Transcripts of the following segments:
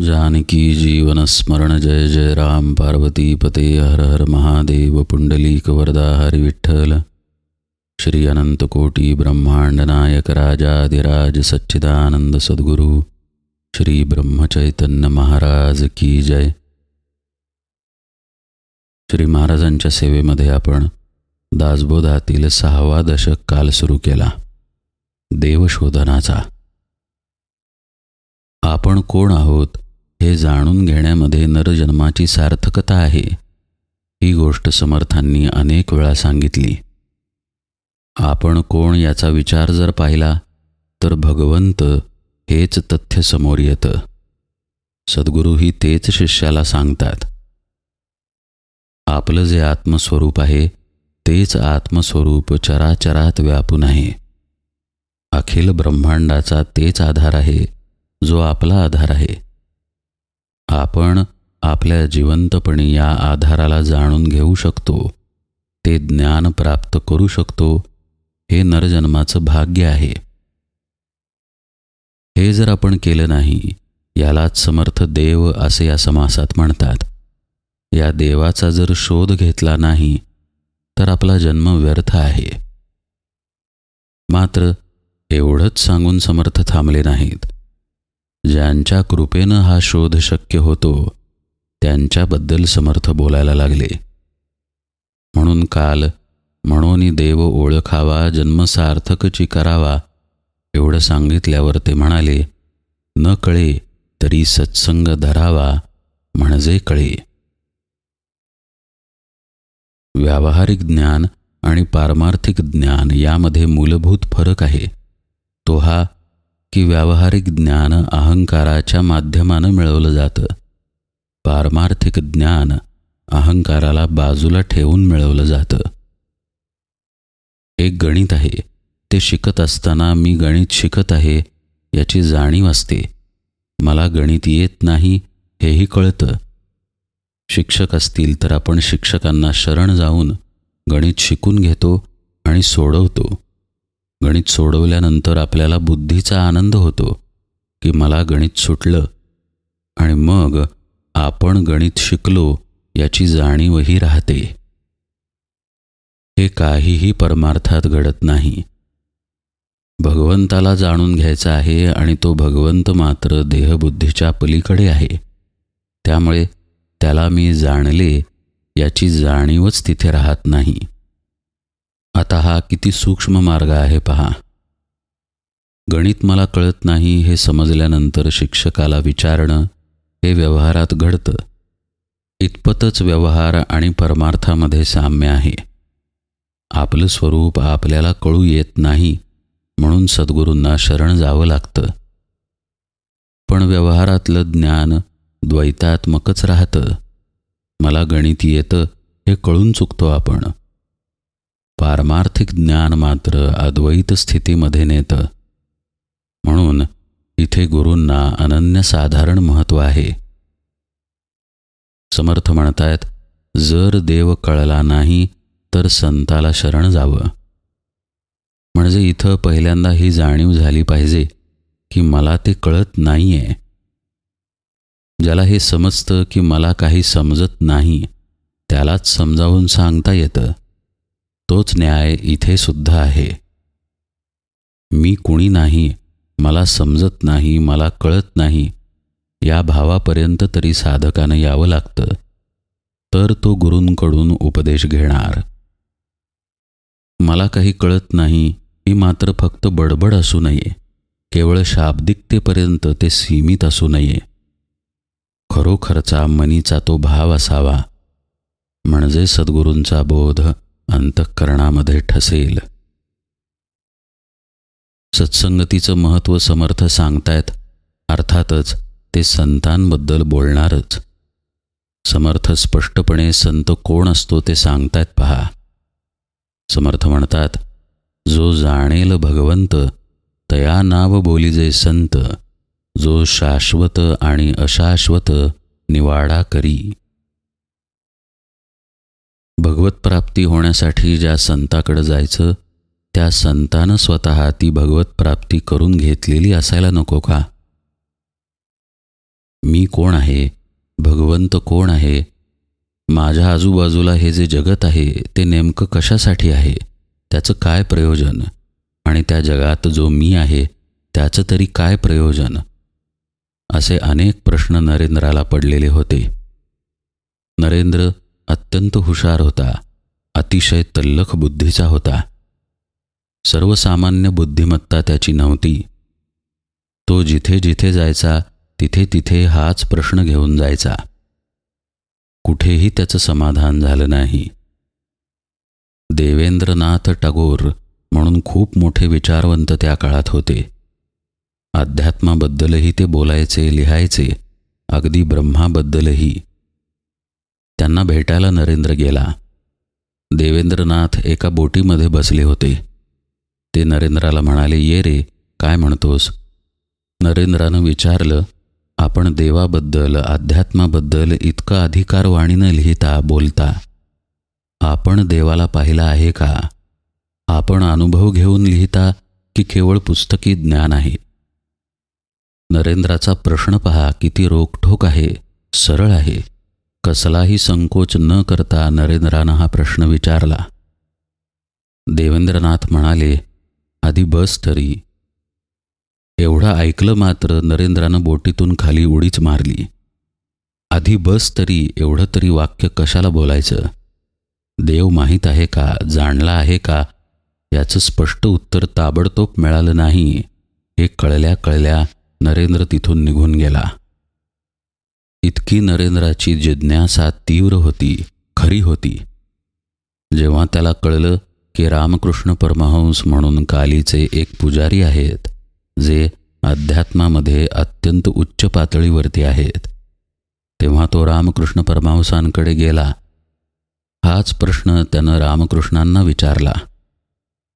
जानकी जीवन स्मरण जय जय राम पार्वती पते हर हर महादेव पुंडलीक वरदा हरि विठ्ठल। श्री अनंत कोटी ब्रह्मांड नायक राजाधिराज सच्चिदानंद सद्गुरु। श्री ब्रह्मचैतन्य महाराज की जय। श्री महाराजांच्या सेवेमध्ये आपण दासबोधातील सहावा दशक काल सुरू केला. देवशोधनाचा. आपण कोण आहोत? हे जाणून घेण्यामध्ये नरजन्माची सार्थकता आहे ही गोष्ट समर्थांनी अनेक वेळा सांगितली. आपण कोण याचा विचार जर पाहिला तर भगवंत हेच तथ्य समोर येतं. सद्गुरूही तेच शिष्याला सांगतात. आपलं जे आत्मस्वरूप आहे तेच आत्मस्वरूप चराचरात व्यापून आहे अखिल ब्रह्मांडाचा तेच आधार आहे जो आपला आधार आहे. आपण आपल्या जिवंतपणी या आधाराला जाणून घेऊ शकतो. ते ज्ञान प्राप्त करू शकतो. हे नरजन्माचं भाग्य आहे. हे जर आपण केलं नाही यालाच समर्थ देव असे या समासात म्हणतात. या देवाचा जर शोध घेतला नाही तर आपला जन्म व्यर्थ आहे. मात्र एवढंच सांगून समर्थ थांबले नाहीत. ज्यांच्या कृपेनं हा शोध शक्य होतो त्यांच्याबद्दल समर्थ बोलायला लागले. म्हणून काल म्हणून देव ओळखावा जन्मसार्थकची करावा एवढं सांगितल्यावर ते म्हणाले न कळे तरी सत्संग धरावा म्हणजे कळे. व्यावहारिक ज्ञान आणि पारमार्थिक ज्ञान यामध्ये मूलभूत फरक आहे. तो हा की व्यावहारिक ज्ञान अहंकाराच्या माध्यमानं मिळवलं जातं. पारमार्थिक ज्ञान अहंकाराला बाजूला ठेवून मिळवलं जातं. एक गणित आहे ते शिकत असताना मी गणित शिकत आहे याची जाणीव असते. मला गणित येत नाही हेही कळतं. शिक्षक असतील तर आपण शिक्षकांना शरण जाऊन गणित शिकून घेतो आणि सोडवतो. गणित सोडवल्यानंतर आपल्याला बुद्धीचा आनंद होतो की मला गणित सुटलं. आणि मग आपण गणित शिकलो याची जाणीवही राहते. हे काहीही परमार्थात घडत नाही. भगवंताला जाणून घ्यायचा आहे आणि तो भगवंत मात्र देहबुद्धीच्या पलीकडे आहे. त्यामुळे त्याला मी जाणले याची जाणीवच तिथे राहत नाही. आता हा किती सूक्ष्म मार्ग आहे पहा. गणित मला कळत नाही हे समजल्यानंतर शिक्षकाला विचारणं हे व्यवहारात घडतं. इतपतच व्यवहार आणि परमार्थामध्ये साम्य आहे. आपलं स्वरूप आपल्याला कळू येत नाही म्हणून सद्गुरूंना शरण जावं लागतं. पण व्यवहारातलं ज्ञान द्वैतात्मकच राहतं. मला गणित येतं हे कळून चुकतो आपण. पारमार्थिक ज्ञान मात्र अद्वैत स्थितीमध्ये नेतं. म्हणून इथे गुरूंना अनन्यसाधारण महत्त्व आहे. समर्थ म्हणतायत जर देव कळला नाही तर संताला शरण जावं. म्हणजे इथं पहिल्यांदा ही जाणीव झाली पाहिजे की मला ते कळत नाही आहे ज्याला हे समजतं की मला काही समजत नाही त्यालाच समजावून सांगता येतं. तोच न्याय इथे सुद्धा आहे. मी कुणी नाही मला समजत नाही मला कळत नाही या भावापर्यंत तरी साधकानं यावं लागतं तर तो गुरूंकडून उपदेश घेणार. मला काही कळत नाही ही मात्र फक्त बडबड असू नये केवळ शाब्दिकतेपर्यंत ते सीमित असू नये. खरोखरचा मनीचा तो भाव असावा. म्हणजे सद्गुरूंचा बोध अंतःकरणामध्ये ठसेल. सत्संगतीचं महत्त्व समर्थ सांगतायत अर्थातच ते संतांबद्दल बोलणारच. समर्थ स्पष्टपणे संत कोण असतो ते सांगतायत पहा. समर्थ म्हणतात जो जाणेल भगवंत तया नाव बोलीजे संत जो शाश्वत आणि अशाश्वत निवाडा करी. भगवत प्राप्ती होण्यासाठी ज्या संताकडे जायचं त्या संतानं स्वतः ती भगवत प्राप्ती करून घेतलेली असायला नको का? मी कोण आहे? भगवंत कोण आहे? माझ्या आजूबाजूला हे जे जगत आहे ते नेमकं कशासाठी आहे? त्याचं काय प्रयोजन? आणि त्या जगात जो मी आहे त्याचं तरी काय प्रयोजन? असे अनेक प्रश्न नरेंद्राला पडलेले होते. नरेंद्र अत्यंत हुशार होता. अतिशय तल्लख बुद्धीचा होता. सर्वसामान्य बुद्धिमत्ता त्याची नव्हती. तो जिथे जिथे जायचा तिथे तिथे हाच प्रश्न घेऊन जायचा. कुठेही त्याचं समाधान झालं नाही. देवेंद्रनाथ टागोर म्हणून खूप मोठे विचारवंत त्या काळात होते. अध्यात्माबद्दलही ते बोलायचे लिहायचे अगदी ब्रह्माबद्दलही. त्यांना भेटायला नरेंद्र गेला. देवेंद्रनाथ एका बोटीमध्ये बसले होते. ते नरेंद्राला म्हणाले ये रे काय म्हणतोस? नरेंद्रानं विचारलं आपण देवाबद्दल अध्यात्माबद्दल इतकं अधिकारवाणीनं लिहिता बोलता. आपण देवाला पाहिला आहे का? आपण अनुभव घेऊन लिहिता की केवळ पुस्तकी ज्ञान आहे? नरेंद्राचा प्रश्न पहा किती रोखठोक आहे सरळ आहे. कसलाही संकोच न करता नरेंद्रानं हा प्रश्न विचारला. देवेंद्रनाथ म्हणाले आधी बस तरी. एवढं ऐकलं मात्र नरेंद्रानं बोटीतून खाली उडीच मारली. आधी बस तरी एवढं तरी वाक्य कशाला बोलायचं? देव माहीत आहे का जाणला आहे का? याचं स्पष्ट उत्तर ताबडतोब मिळालं नाही. हे कळल्या कळल्या नरेंद्र तिथून निघून गेला. इतकी नरेंद्राची जिज्ञासा तीव्र होती खरी होती. जेव्हा त्याला कळलं की रामकृष्ण परमहंस म्हणून कालीचे एक पुजारी आहेत जे अध्यात्मामध्ये अत्यंत उच्च पातळीवरती आहेत तेव्हा तो रामकृष्ण परमहंसांकडे गेला. हाच प्रश्न त्यानं रामकृष्णांना विचारला.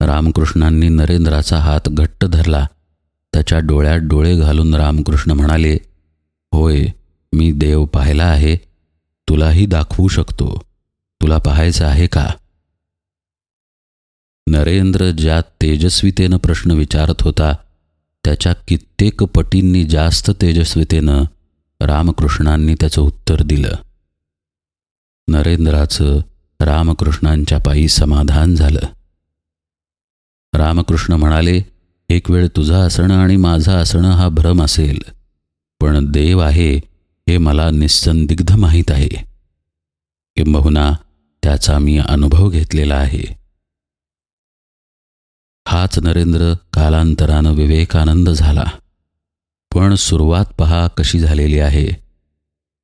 रामकृष्णांनी नरेंद्राचा हात घट्ट धरला. त्याच्या डोळ्यात डोळे घालून रामकृष्ण म्हणाले होय मी देव पाहिला आहे तुलाही दाखवू शकतो. तुला पाहायचं आहे का? नरेंद्र ज्या तेजस्वितेनं प्रश्न विचारत होता त्याच्या कित्येक पटींनी जास्त तेजस्वितेनं रामकृष्णांनी त्याचं उत्तर दिलं. नरेंद्राचं रामकृष्णांच्या पायी समाधान झालं. रामकृष्ण म्हणाले एक वेळ तुझं असणं आणि माझं असणं हा भ्रम असेल पण देव आहे हे मला निस्संदिग्ध माहीत आहे. किंबहुना त्याचा मी अनुभव घेतलेला आहे. हाच नरेंद्र कालांतरानं विवेकानंद झाला. पण सुरुवात पहा कशी झालेली आहे.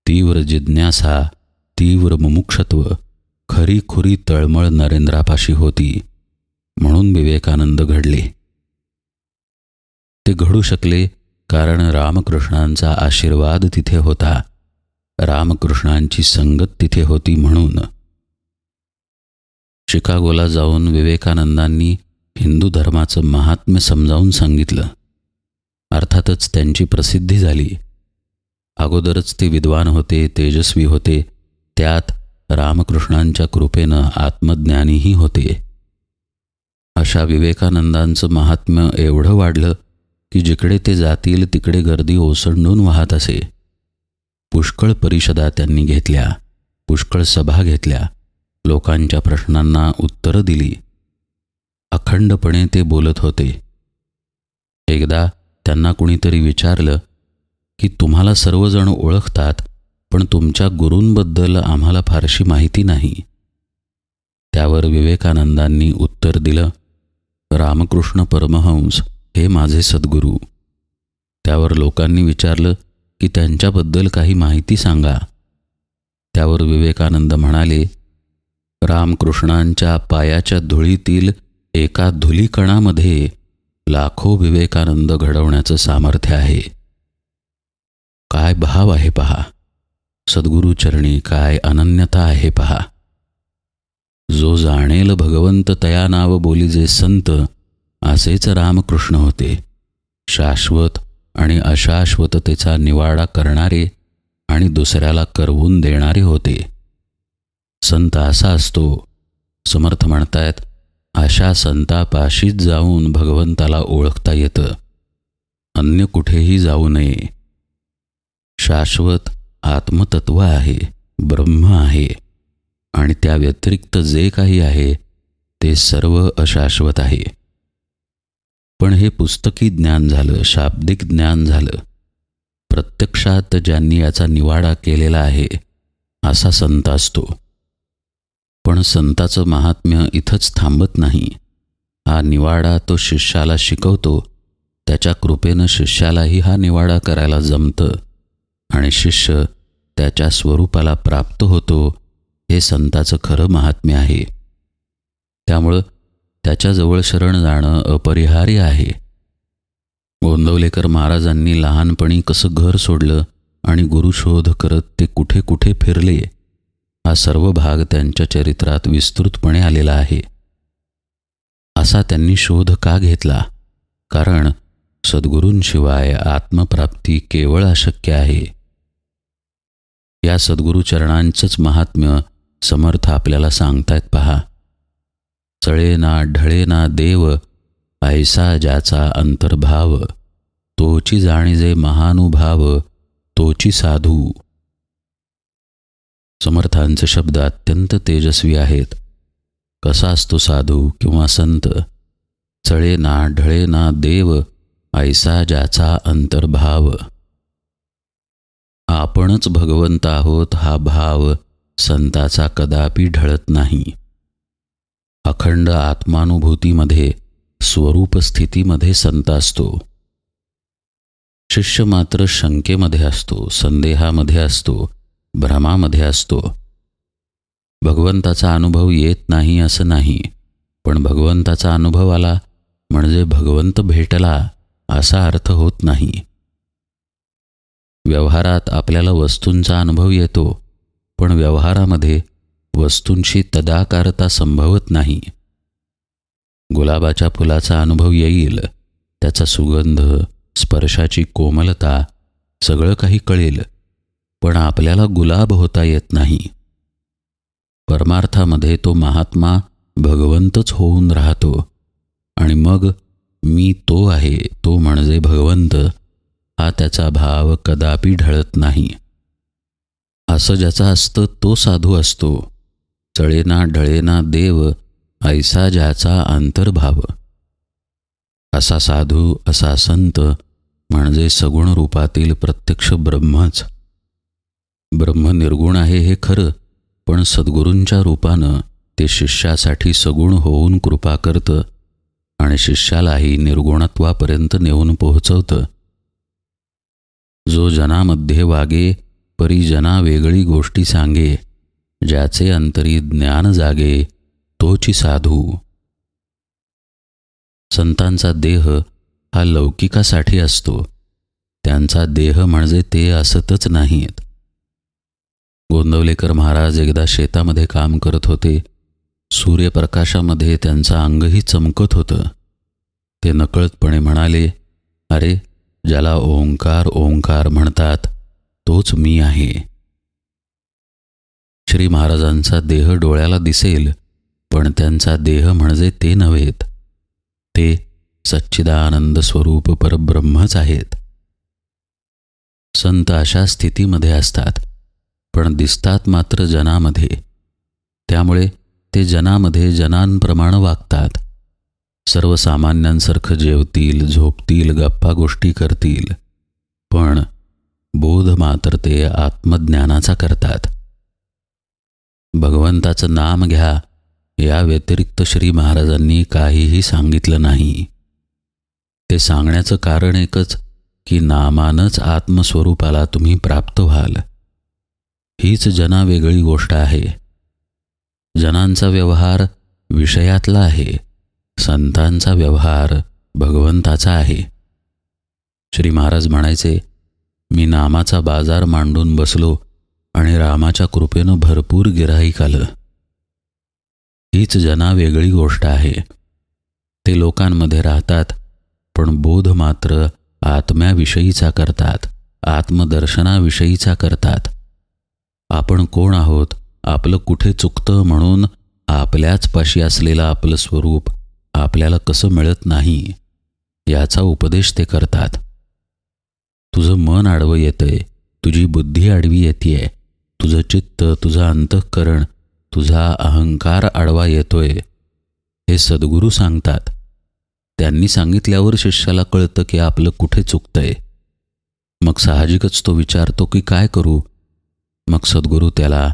तीव्र जिज्ञासा तीव्र मुमुक्षत्व खरी खुरी तळमळ नरेंद्रापाशी होती म्हणून विवेकानंद घडले. ते घडू शकले कारण रामकृष्णांचा आशीर्वाद तिथे होता. रामकृष्णांची संगत तिथे होती म्हणून. शिकागोला जाऊन विवेकानंदांनी हिंदू धर्माचं महात्म्य समजावून सांगितलं. अर्थातच त्यांची प्रसिद्धी झाली. अगोदरच ते विद्वान होते तेजस्वी होते. त्यात रामकृष्णांच्या कृपेनं आत्मज्ञानीही होते. अशा विवेकानंदांचं महात्म्य एवढं वाढलं की जिकडे ते जातील तिकडे गर्दी ओसंडून वाहत असे. पुष्कळ परिषदा त्यांनी घेतल्या पुष्कळ सभा घेतल्या लोकांच्या प्रश्नांना उत्तरं दिली. अखंडपणे ते बोलत होते. एकदा त्यांना कुणीतरी विचारलं की तुम्हाला सर्वजण ओळखतात पण तुमच्या गुरूंबद्दल आम्हाला फारशी माहिती नाही? त्यावर विवेकानंदांनी उत्तर दिलं रामकृष्ण परमहंस हे माझे सद्गुरू. त्यावर लोकांनी विचारलं की त्यांच्याबद्दल काही माहिती सांगा. त्यावर विवेकानंद म्हणाले रामकृष्णांच्या पायाच्या धुळीतील एका धुलीकणामध्ये लाखो विवेकानंद घडवण्याचं सामर्थ्य आहे. काय भाव आहे पहा. सद्गुरूचरणी काय अनन्यता आहे पहा. जो जाणेल भगवंत तया नाव बोली जे संत असेच रामकृष्ण होते. शाश्वत आणि अशाश्वततेचा निवाडा करणारे आणि दुसऱ्याला करवून देणारे होते. संत असा असतो. समर्थ म्हणतायत अशा संतापाशीच जाऊन भगवंताला ओळखता येतं. अन्य कुठेही जाऊ नये. शाश्वत आत्मतत्व आहे ब्रह्म आहे आणि त्या व्यतिरिक्त जे काही आहे ते सर्व अशाश्वत आहे. पण हे पुस्तकी ज्ञान झालं शाब्दिक ज्ञान झालं. प्रत्यक्षात ज्यांनी याचा निवाडा केलेला आहे असा संत असतो. पण संताचं महात्म्य इथंच थांबत नाही. हा निवाडा तो शिष्याला शिकवतो त्याच्या कृपेनं शिष्यालाही हा निवाडा करायला जमतं आणि शिष्य त्याच्या स्वरूपाला प्राप्त होतो हे संताचं खरं महात्म्य आहे. त्यामुळं त्याच्याजवळ शरण जाणं अपरिहार्य आहे. गोंदवलेकर महाराजांनी लहानपणी कसं घर सोडलं आणि गुरुशोध करत ते कुठे कुठे फिरले हा सर्व भाग त्यांच्या चरित्रात विस्तृतपणे आलेला आहे. असा त्यांनी शोध का घेतला? कारण सद्गुरूंशिवाय आत्मप्राप्ती केवळ अशक्य आहे. या सद्गुरुचरणांचंच महात्म्य समर्थ आपल्याला सांगतायत पहा. चळेना ढळेना देव ऐसा ज्याचा अंतर्भाव तोची जाणीजे महानुभाव तोची साधू. समर्थांचे शब्द अत्यंत तेजस्वी आहेत. कसा असतो साधू किंवा संत? चळेना ढळेना देव ऐसा ज्याचा अंतर्भाव. आपणच भगवंत आहोत हा भाव संताचा कदापि ढळत नाही. अखंड आत्मानुभूतीमध्ये स्वरूप स्थितीमध्ये संत असतो. शिष्य मात्र शंकेमध्ये असतो संदेहामध्ये असतो भ्रमामध्ये असतो. भगवंताचा अनुभव येत नाही असं नाही पण भगवंताचा अनुभव आला म्हणजे भगवंत भेटला असा अर्थ होत नाही. व्यवहारात आपल्याला वस्तूंचा अनुभव येतो पण व्यवहारामध्ये वस्तूंशी तदाकारता संभवत नाही. गुलाबाच्या फुलाचा अनुभव येईल त्याचा सुगंध स्पर्शाची कोमलता सगळं काही कळेल पण आपल्याला गुलाब होता येत नाही. परमार्थामध्ये तो महात्मा भगवंतच होऊन राहतो आणि मग मी तो आहे तो म्हणजे भगवंत हा त्याचा भाव कदापि ढळत नाही. असं ज्याचा असतं तो साधू असतो. चळेना ढळेना देव ऐसा ज्याचा अंतर्भाव. असा साधू असा संत म्हणजे सगुण रूपातील प्रत्यक्ष ब्रह्मच. ब्रह्म निर्गुण आहे हे खरं पण सद्गुरूंच्या रूपानं ते शिष्यासाठी सगुण होऊन कृपा करतं आणि शिष्यालाही निर्गुणत्वापर्यंत नेऊन पोहोचवतं. जो जनामध्ये वागे परी जना वेगळी गोष्टी सांगे ज्याचे अंतरी ज्ञान जागे तोची साधू. संतांचा देह हा लौकिकासाठी असतो. त्यांचा देह म्हणजे ते असतच नाहीत. गोंदवलेकर महाराज एकदा शेतामध्ये काम करत होते. सूर्यप्रकाशामध्ये त्यांचं अंगही चमकत होतं. ते नकळतपणे म्हणाले अरे ज्याला ओंकार ओंकार म्हणतात तोच मी आहे. श्री महाराजांचा देह डोळ्याला दिसेल पण त्यांचा देह म्हणजे ते नव्हेत. ते सच्चिदानंद स्वरूप परब्रह्मच आहेत. संत अशा स्थितीमध्ये असतात पण दिसतात मात्र जनामध्ये. त्यामुळे ते जनामध्ये जनांप्रमाणे वागतात. सर्वसामान्यांसारखं जेवतील झोपतील गप्पा गोष्टी करतील पण बोध मात्र ते आत्मज्ञानाचा करतात. भगवंताचं नाम घ्या. या व्यतिरिक्त श्री महाराजांनी काहीही सांगितलं नाही. ते सांगण्याचं कारण एकच की नामानंच आत्मस्वरूपाला तुम्ही प्राप्त व्हाल. हीच जना वेगळी गोष्ट आहे. जनांचा व्यवहार विषयातला आहे. संतांचा व्यवहार भगवंताचा आहे. श्री महाराज म्हणायचे मी नामाचा बाजार मांडून बसलो आणि रामाच्या कृपेनं भरपूर गिराईक आलं. हीच जना वेगळी गोष्ट आहे. ते लोकांमध्ये राहतात पण बोध मात्र आत्म्याविषयीचा करतात आत्मदर्शनाविषयीचा करतात. आपण कोण आहोत आपलं कुठे चुकतं म्हणून आपल्याच पाशी असलेलं आपलं स्वरूप आपल्याला कसं मिळत नाही याचा उपदेश ते करतात. तुझं मन आडवं येतंय तुझी बुद्धी आडवी येते तुझं चित्त तुझं अंतःकरण तुझा अहंकार आडवा येतोय हे सद्गुरू सांगतात. त्यांनी सांगितल्यावर शिष्याला कळतं की आपलं कुठे चुकतंय. मग साहजिकच तो विचारतो की काय करू? मग सद्गुरू त्याला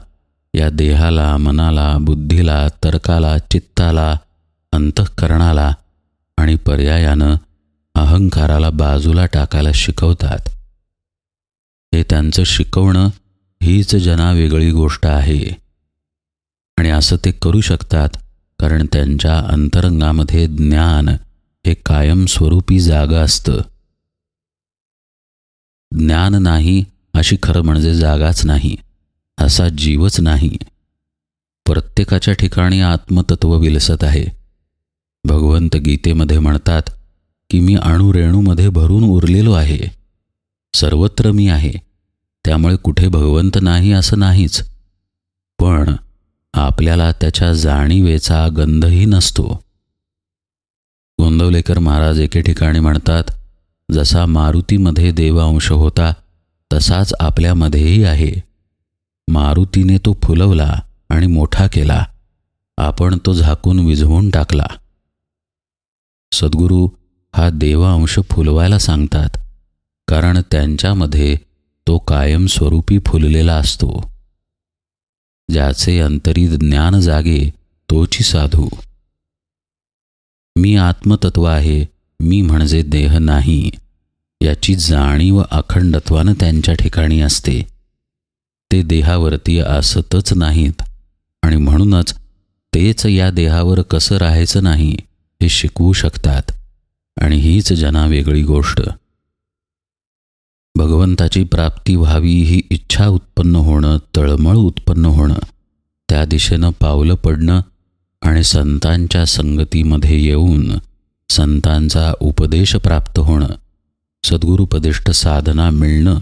या देहाला मनाला बुद्धीला तर्काला चित्ताला अंतःकरणाला आणि पर्यायानं अहंकाराला बाजूला टाकायला शिकवतात. हे त्यांचं शिकवणं हीच जना वेगळी गोष्ट आहे. आणि असं ते करू शकतात कारण त्यांच्या अंतरंगामध्ये ज्ञान हे कायमस्वरूपी जागा असतं. ज्ञान नाही अशी खरं म्हणजे जागाच नाही असा जीवच नाही. प्रत्येकाच्या ठिकाणी आत्मतत्व विलसत आहे. भगवंत गीतेमध्ये म्हणतात की मी अणुरेणूमध्ये भरून उरलेलो आहे. सर्वत्र मी आहे. त्यामुळे कुठे भगवंत नाही असं नाहीच. पण आपल्याला त्याच्या जाणीवेचा गंधही नसतो. गोंदवलेकर महाराज एके ठिकाणी म्हणतात जसा मारुतीमध्ये देवांश होता तसाच आपल्यामध्येही आहे. मारुतीने तो फुलवला आणि मोठा केला. आपण तो झाकून विझवून टाकला. सद्गुरू हा देवांश फुलवायला सांगतात कारण त्यांच्यामध्ये तो कायमस्वरूपी फुललेला असतो. ज्याचे अंतरी ज्ञान जागे तोची साधू. मी आत्मतत्व आहे मी म्हणजे देह नाही. याची जाणीव अखंडत्वानं त्यांच्या ठिकाणी असते. ते देहावरती असतच नाहीत आणि म्हणूनच तेच या देहावर कसं राहायचं नाही हे शिकवू शकतात. आणि हीच जना वेगळी गोष्ट. भगवंताची प्राप्ती व्हावी ही इच्छा उत्पन्न होणं तळमळ उत्पन्न होणं त्या दिशेनं पावलं पडणं आणि संतांच्या संगतीमध्ये येऊन संतांचा उपदेश प्राप्त होणं सद्गुरुपदिष्ट साधना मिळणं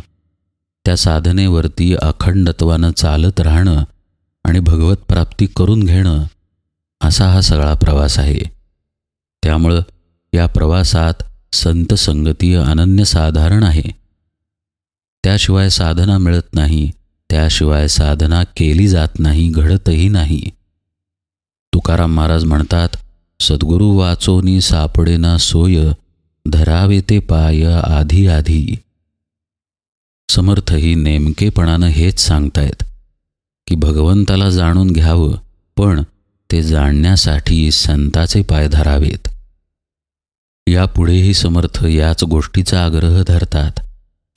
त्या साधनेवरती अखंडत्वानं चालत राहणं आणि भगवत प्राप्ती करून घेणं असा हा सगळा प्रवास आहे. त्यामुळं या प्रवासात संत संगती अनन्यसाधारण आहे. त्याशिवाय साधना मिळत नाही त्याशिवाय साधना केली जात नाही घडतही नाही. तुकाराम महाराज म्हणतात सद्गुरू वाचोनी सापडेना सोय धरावे ते पाय आधी आधी. समर्थही नेमकेपणानं हेच सांगतायत की भगवंताला जाणून घ्यावं पण ते जाणण्यासाठी संताचे पाय धरावेत. यापुढेही समर्थ याच गोष्टीचा आग्रह धरतात.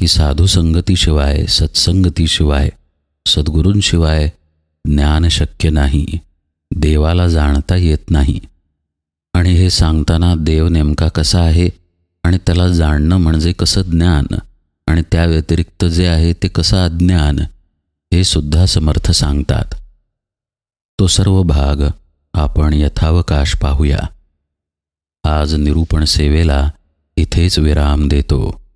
की साधुसंगतीशिवाय सत्संगतीशिवाय सद्गुरूंशिवाय ज्ञान शक्य नाही देवाला जाणता येत नाही. आणि हे सांगताना देव नेमका कसा आहे आणि त्याला जाणणं म्हणजे कसं ज्ञान आणि त्या व्यतिरिक्त जे आहे ते कसं अज्ञान हे सुद्धा समर्थ सांगतात. तो सर्व भाग आपण यथावकाश पाहूया. आज निरूपण सेवेला इथेच विराम देतो.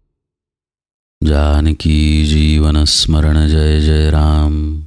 जानकी जीवन स्मरण जय जय राम।